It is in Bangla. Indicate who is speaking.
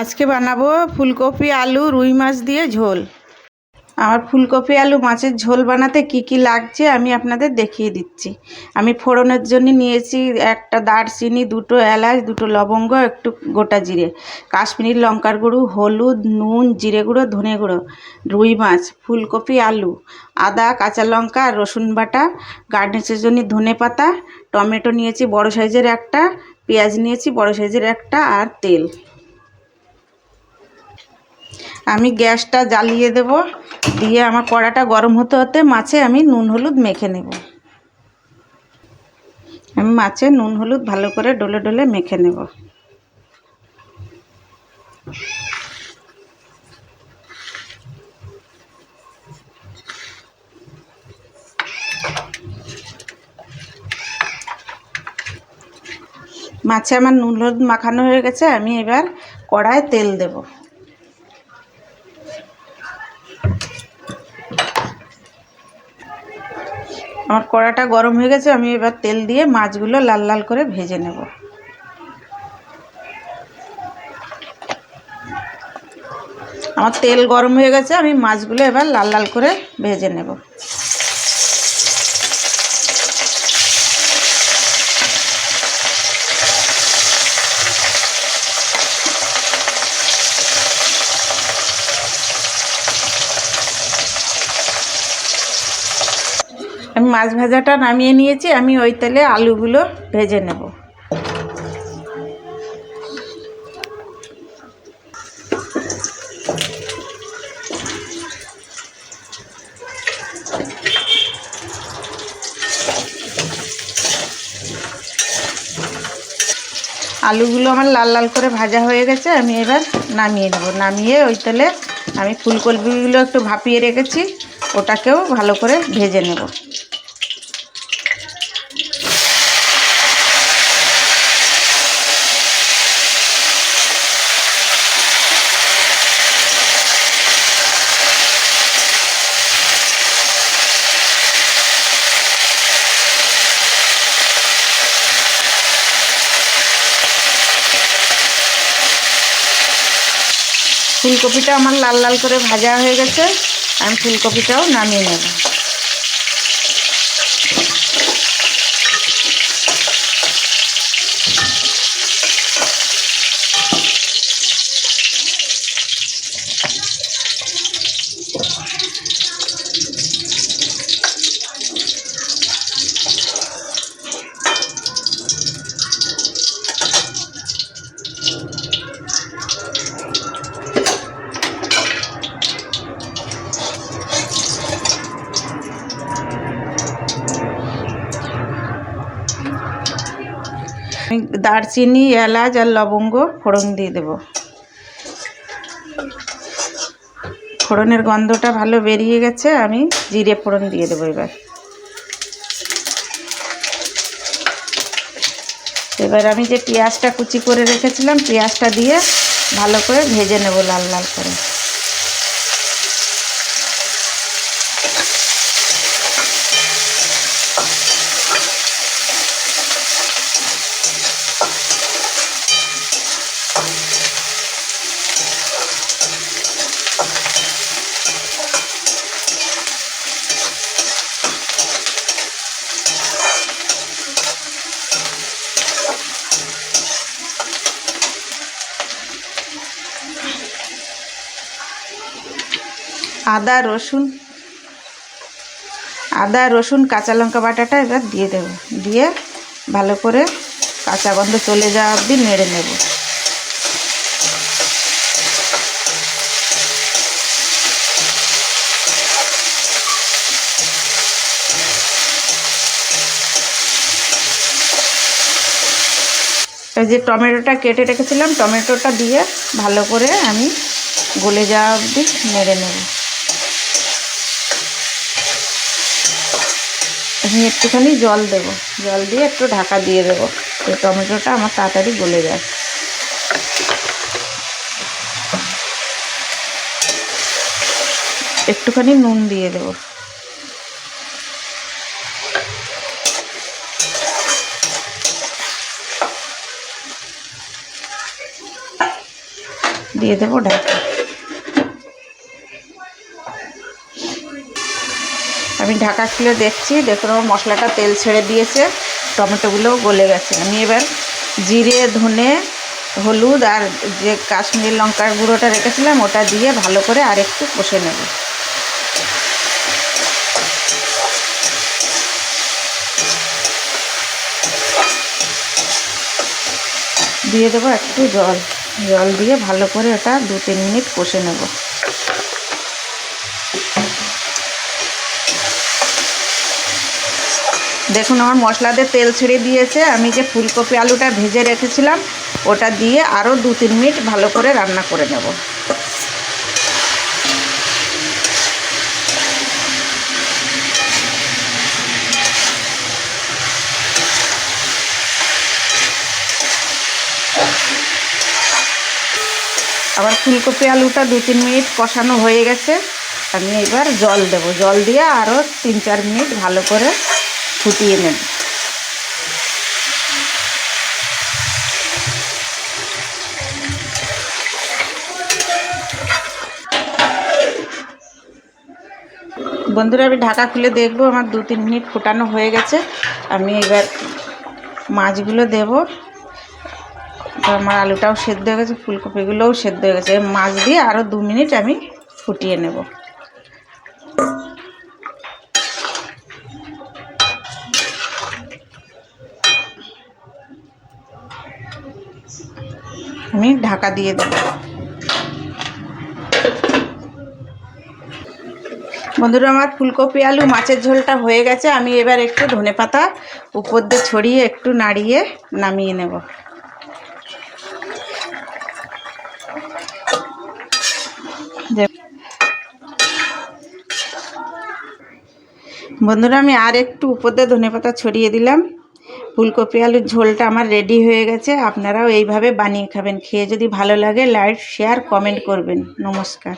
Speaker 1: আজকে বানাবো ফুলকপি, আলু, রুই মাছ দিয়ে ঝোল। আমার ফুলকপি, আলু, মাছের ঝোল বানাতে কি কি লাগছে আমি আপনাদের দেখিয়ে দিচ্ছি। আমি ফোড়নের জন্য নিয়েছি একটা দারচিনি, দুটো এলাচ, দুটো লবঙ্গ, একটু গোটা জিরে, কাশ্মীরি লঙ্কার গুঁড়ো, হলুদ, নুন, জিরে গুঁড়ো, ধনে গুঁড়ো, রুই মাছ, ফুলকপি, আলু, আদা, কাঁচা লঙ্কা, রসুন বাটা, গার্নিশের জন্য ধনে পাতা, টমেটো নিয়েছি বড় সাইজের একটা, পেঁয়াজ নিয়েছি বড় সাইজের একটা, আর তেল। আমি গ্যাসটা জ্বালিয়ে দেব। দিয়ে আমার কড়াটা গরম হতে হতে মাছে আমি নুন হলুদ মেখে নেব। আমি মাছে নুন হলুদ ভালো করে ডলে ডলে মেখে নেব। মাছে আমার নুন হলুদ মাখানো হয়ে গেছে, আমি এবার কড়ায় তেল দেবো। আমার কড়াটা গরম হয়ে গেছে, আমি এবার তেল দিয়ে মাছগুলো লাল লাল করে ভেজে নেব। আমার তেল গরম হয়ে গেছে, আমি মাছগুলো এবার লাল লাল করে ভেজে নেব। মাছ ভাজাটা নামিয়ে নিয়েছি, আমি ওই তেলে আলুগুলো ভেজে নেব। আলুগুলো আমার লাল লাল করে ভাজা হয়ে গেছে, আমি এবার নামিয়ে নেব। নামিয়ে ওই তেলে আমি ফুলকপিগুলো একটু ভাপিয়ে রেখেছি, ওটাকেও ভালো করে ভেজে নেব। ফুলকপিটা আমার লাল লাল করে ভাজা হয়ে গেছে আমি ফুলকপিটাও নামিয়ে নেব। দারচিনি, এলাচ আর লবঙ্গ ফোড়ন দিয়ে দেব। ফোড়নের গন্ধটা ভালো বেরিয়ে গেছে, আমি জিরে ফোড়ন দিয়ে দেবো এবার। এবার আমি যে পেঁয়াজটা কুচি করে রেখেছিলাম, পেঁয়াজটা দিয়ে ভালো করে ভেজে নেব লাল লাল করে। আদা, রসুন আদা, রসুন, কাঁচা লঙ্কা বাটাটা এবার দিয়ে দেবো। দিয়ে ভালো করে কাঁচা গন্ধ চলে যাওয়া অবধি নেড়ে নেব। যে টমেটোটা কেটে রেখেছিলাম, টমেটোটা দিয়ে ভালো করে আমি গলে যাওয়া অবধি নেড়ে নেব। আমি একটুখানি জল দেব। জল দিয়ে একটু ঢাকা দিয়ে দেবো। তো টমেটোটা আমার তাড়াতাড়ি গলে যায়। একটুখানি নুন দিয়ে দেবো। দিয়ে দেবো ঢাকা। আমি ঢাকা খুলে দেখছি, দেখুন মশলাটা তেল ছেড়ে দিয়েছে টমেটোগুলোও গলে গেছে। আমি এবার জিরে, ধনে, হলুদ আর যে কাশ্মীরি লঙ্কার গুঁড়োটা রেখেছিলাম, ওটা দিয়ে ভালো করে আর একটু কষে নেব। দিয়ে দেবো একটু জল। জল দিয়ে ভালো করে ওটা দু তিন মিনিট কষে নেব। দেখুন, আমার মশলাতে তেল ছেড়ে দিয়েছে। আমি যে ফুলকপি আলুটা ভেজে রেখেছিলাম, ওটা দিয়ে আরও দু তিন মিনিট ভালো করে রান্না করে নেব। আবার ফুলকপি আলুটা দু তিন মিনিট কষানো হয়ে গেছে। আমি এবার জল দেব। জল দিয়ে আরও তিন চার মিনিট ভালো করে ফুটিয়ে নেব। বন্ধুরা, আমি ঢাকা খুলে দেখব, আমার দু তিন মিনিট ফোটানো হয়ে গেছে। আমি এবার মাছগুলো দেব। আমার আলুটাও সেদ্ধ হয়ে গেছে, ফুলকপিগুলোও সেদ্ধ হয়ে গেছে। মাছ দিয়ে আরও দু মিনিট আমি ফুটিয়ে নেব। আমি ঢাকা দিয়ে দেবো। বন্ধুরা, আমার ফুলকপি আলু, মাছের ঝোলটা হয়ে গেছে। আমি এবার একটু ধনেপাতা উপর দিয়ে ছড়িয়ে একটু নাড়িয়ে নামিয়ে নেব। বন্ধুরা, আমি আর একটু উপর দিয়ে ধনেপাতা ছড়িয়ে দিলাম। ফুলকপি আলুর ঝোলটা আমার রেডি হয়ে গেছে। আপনারাও এইভাবে বানিয়ে খাবেন। খেয়ে যদি ভালো লাগে লাইক শেয়ার কমেন্ট করবেন। নমস্কার।